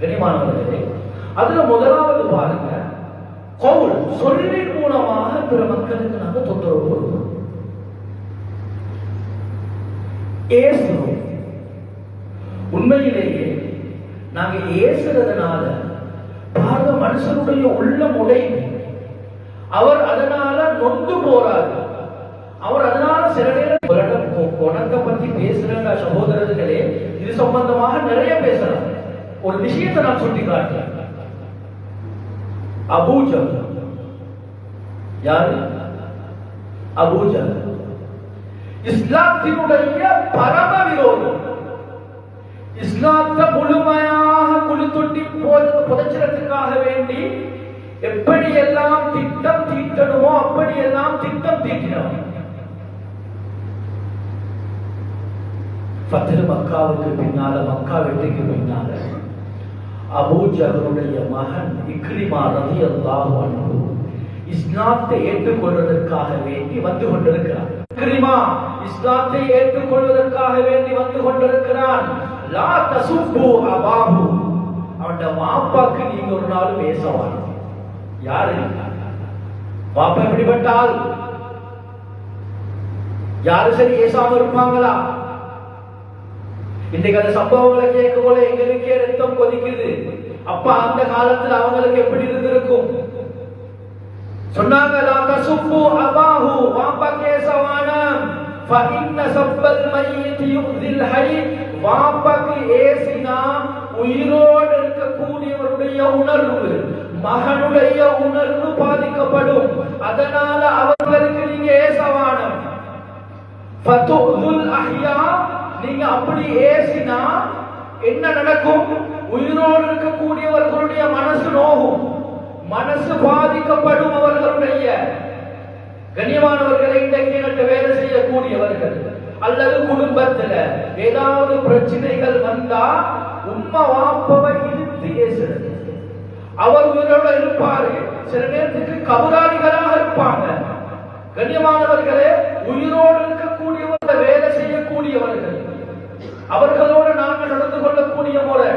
கனிமானவர்களே அதுல முதலாவது பாருங்க கவுல் சொல்லின் மூலமாக பிற மக்களுக்கு நாங்க தொந்தரவு கொடுக்கிறோம் ஏசுறோம் உண்மையிலேயே நாங்க ஏசுறதுனால பாருங்க மனுஷனுடைய உள்ளம் உடையும் அவர் அதனால நொந்து போறாரு. அவர் அதனால சில நேரம் உலகம் உனக்க பத்தி பேசுற சகோதரர்களே இது சம்பந்தமாக நிறைய பேசலாம் ஒரு விஷயத்தை நான் சுட்டி காட்டுறேன் அபூஜல் யாரு அபூஜல் இஸ்லாத்தினுடைய பரம விரோதம் இஸ்லாத்தை முழுமையாக குளித்தொட்டி போது புதைச்சிடத்துக்காக வேண்டி எப்படி எல்லாம் திட்டம் தீட்டணுமோ அப்படி எல்லாம் திட்டம் தீட்டினோம் ஃபத்ஹ் மக்காவுக்கு பின்னால மக்கா வெற்றிக்கு பின்னால அபூஜகருடைய மகன் இக்ரிமா ரலியல்லாஹு அன்ஹு இஸ்லாத்தை ஏற்றுக்கொள்வதற்காக வேண்டி வந்து கொண்டிருக்கிறார். இக்ரிமா இஸ்லாத்தை ஏற்றுக்கொள்வதற்காக வேண்டி வந்து கொண்டிருக்கிறான். லா தசுப்பு அபாபு அவன் மாப்பாக்கு நீங்க ஒரு நாள் பேசவான் யாரு பாப்பா எப்படிப்பட்டால்? யாரு சரி பேசாம இருப்பாங்களா இன்றைக்கு அந்த சம்பவங்களை கேட்கும் போல எங்களுக்கே ரத்தம் கொதிக்குது. அப்பா அந்த காலத்துல அவங்களுக்கு எப்படி இருந்திருக்கும்? சொன்னாங்க லா தசுப்பு அபாஹு ஏசினா உயிரோடு இருக்கக்கூடியவருடைய உணர்வு மகனுடைய உணர்வு பாதிக்கப்படும். அதனால அவர்களுக்கு நீங்க ஏசவானம். நீங்க அப்படி ஏசினா என்ன நடக்கும்? உயிரோடு இருக்கக்கூடியவர்களுடைய மனசு நோகும். மனசு பாதிக்கப்படும் அவர்களுடைய. கண்ணியமானவர்களை இன்றைக்கு எனக்கு வேலை செய்யக்கூடியவர்கள் அல்லது குடும்பத்துல ஏதாவது பிரச்சனைகள் வந்தா உண்மை வாப்பவை இழுத்து ஏசுறது. அவர் உயிரோட இருப்பாரு. சில நேரத்துக்கு கபராளிகளாக இருப்பாங்க. கண்ணியமானவர்களே உயிரோடு இருக்கக்கூடியவர்கள் வேலை செய்யக்கூடியவர்கள் அவர்களோடு நாங்கள் நடந்து கொள்ளக்கூடிய முறை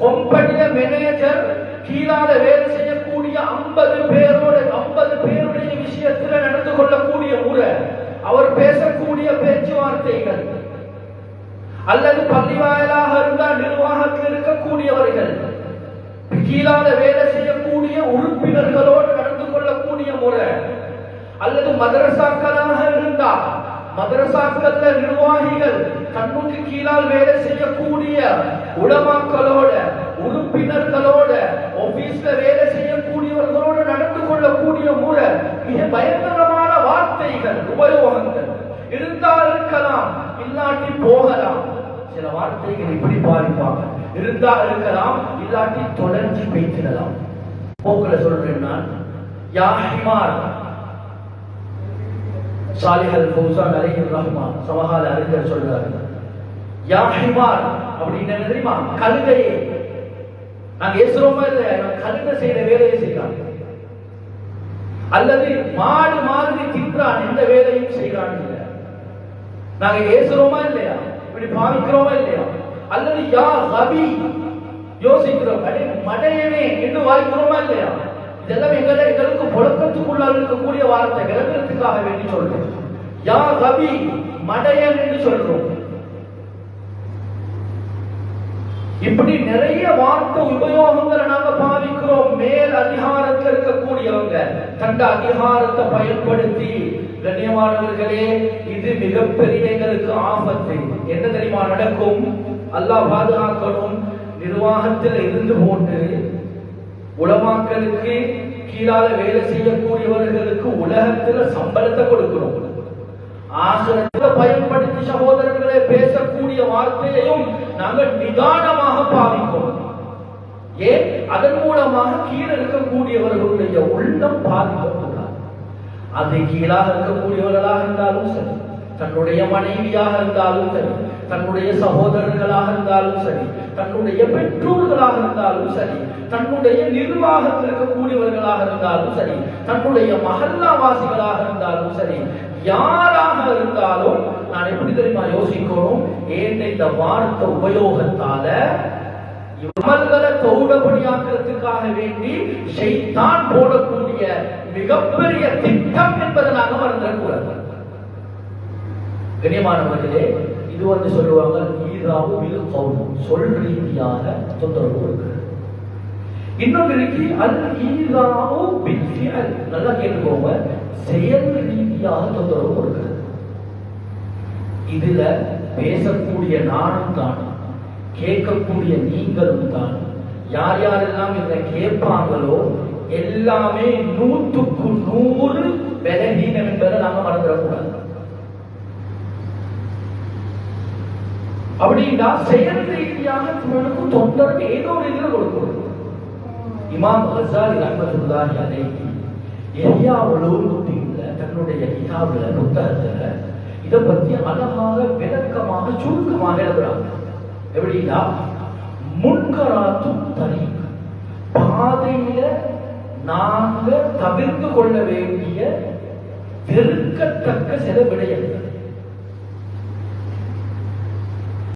கொம்பனிய மேனேஜர் கீழால வேலை செய்யக்கூடிய ஐம்பது பேரோட ஐம்பது பேருடைய விஷயத்துல நடந்து கொள்ளக்கூடிய முறை அவர் பேசக்கூடிய பேச்சுவார்த்தைகள் அல்லது பள்ளி வாயிலாக இருந்தால் நிர்வாகத்தில் இருக்கக்கூடியவர்கள் கீழால வேலை செய்யக்கூடிய உறுப்பினர்களோடு நடந்து கொள்ளக்கூடிய முறை அல்லது மதரசாக்களாக இருந்தா மதரசாக்கள்ல நிர்வாகிகள் கண்ணுக்கு கீழால் வேலை செய்யக்கூடிய உளமாக்களோட உறுப்பினர்களோட ஆபீஸ்ல வேலை செய்யக்கூடியவர்களோட நடந்து கொள்ளக்கூடிய மூல மிக பயங்கரமான வார்த்தைகள் உபயோகங்கள். இருந்தால் இருக்கலாம் இல்லாட்டி போகலாம். சில வார்த்தைகள் இப்படி பாதிப்பாங்க இருந்தா இருக்கலாம் இல்லாட்டி தொடர்ந்து பேசிடலாம். போக்குல சொல்றேன் நான் சாலிஹல் ஃபௌசான் அலைஹிர் ரஹ்மான் சமகால அறிஞர் சொல்றாரு. யா ஹிமார் அப்படின்னு என்ன தெரியுமா? கழுதையே. நாங்க ஏசுறோமா இல்லை இவன் கழுதை வேலையை செய்யறான் அல்லது மாடு மாதிரி தின்றான் எந்த வேலையும் செய்யறான் இல்ல. நாங்க ஏசுறோமா இல்லையா? இப்படி பாவிக்கிறோமா இல்லையா? அல்லது யா ரபி யோசிக்கிறோம். அடே மடையனே என்று வாய்க்கிறோமா இல்லையா? இதெல்லாம் எங்களை எங்களுக்கு புழக்கத்துக்குள்ளால் இருக்கக்கூடிய வார்த்தை விளக்கத்துக்காக வேண்டி சொல்றோம். யா ரபி மடையன் என்று சொல்றோம். இப்படி நிறைய வார்த்தை உபயோகங்களை நாங்க பாவிக்கிறோம். மேல் அதிகாரத்தில் இருக்கக்கூடியவங்க. தந்த அதிகாரத்தை பயன்படுத்தி கண்ணியமானவர்களே இது மிகப்பெரிய எங்களுக்கு ஆபத்து. என்ன தெரியுமா நடக்கும்? அல்லாஹ் பாதுகாக்கணும். நிர்வாகத்தில் இருந்து போட்டு உலமாக்களுக்கு கீழால வேலை செய்யக்கூடியவர்களுக்கு உலகத்துல சம்பளத்தை கொடுக்கிறோம் ஆசிரத்தை பயன்படுத்தி சகோதரர்களே பேசக்கூடிய வார்த்தையையும் நாங்கள் நிதானமாக பாவிக்கிறோம். ஏன்? அதன் மூலமாக கீழே இருக்கக்கூடியவர்களுடைய உள்ளம் பாதிக்கப்படாது அது கீழாக இருக்கக்கூடியவர்களாக இருந்தாலும் சரி. தன்னுடைய மனைவியாக இருந்தாலும் சரி தன்னுடைய சகோதரர்களாக இருந்தாலும் சரி தன்னுடைய பெற்றோர்களாக இருந்தாலும் சரி தன்னுடைய நிர்வாகத்தில் இருக்கக்கூடியவர்களாக இருந்தாலும் சரி தன்னுடைய மகல்லாவாசிகளாக இருந்தாலும் சரி யாராக இருந்தாலும் நான் எப்படி தெரியுமா யோசிக்கணும்? ஏன் இந்த வார்த்தை உபயோகத்தால அமல்களை தௌடபடியாக்குறதுக்காக வேண்டி ஷைத்தான் போடக்கூடிய மிகப்பெரிய திட்டம் என்பதை நாங்க மறந்துடக்கூடாது. கண்ணியமானவர்களே இது வந்து சொல்லுவாங்க ஈராவு வில் கவுல் சொல் ரீதியாக தொந்தரவு இருக்கு இன்னொன்று இருக்கு அது ஈராவு நல்லா கேட்டுக்கோங்க செயல் ரீதியாக தொந்தரவு கொடுக்கிறது. இதுல பேசக்கூடிய நானும் தான் கேட்கக்கூடிய நீங்களும் தான் யார் யாரெல்லாம் இதை கேட்பாங்களோ எல்லாமே நூற்றுக்கு நூறு பலகீனம் என்பதை நாம மறந்துடக்கூடாது. அப்படின்னா செயல் ரீதியாக உங்களுக்கு தொந்தரவு ஏதோ ஒரு இதில் கொடுக்கும். இமாம் ஹசாரி ரஹ்மத்துல்லாஹி அலைஹி எஹ்யா உலூமுத்தீன்ல தன்னுடைய கிதாபில் புத்தகத்தில் இதை பற்றி அழகாக விளக்கமாக சுருக்கமாக எழுதுறாங்க. எப்படின்னா முன்கராத்தும் தனி பாதையில நாங்க தவிர்த்து கொள்ள வேண்டிய வெறுக்கத்தக்க சில விடயங்கள்.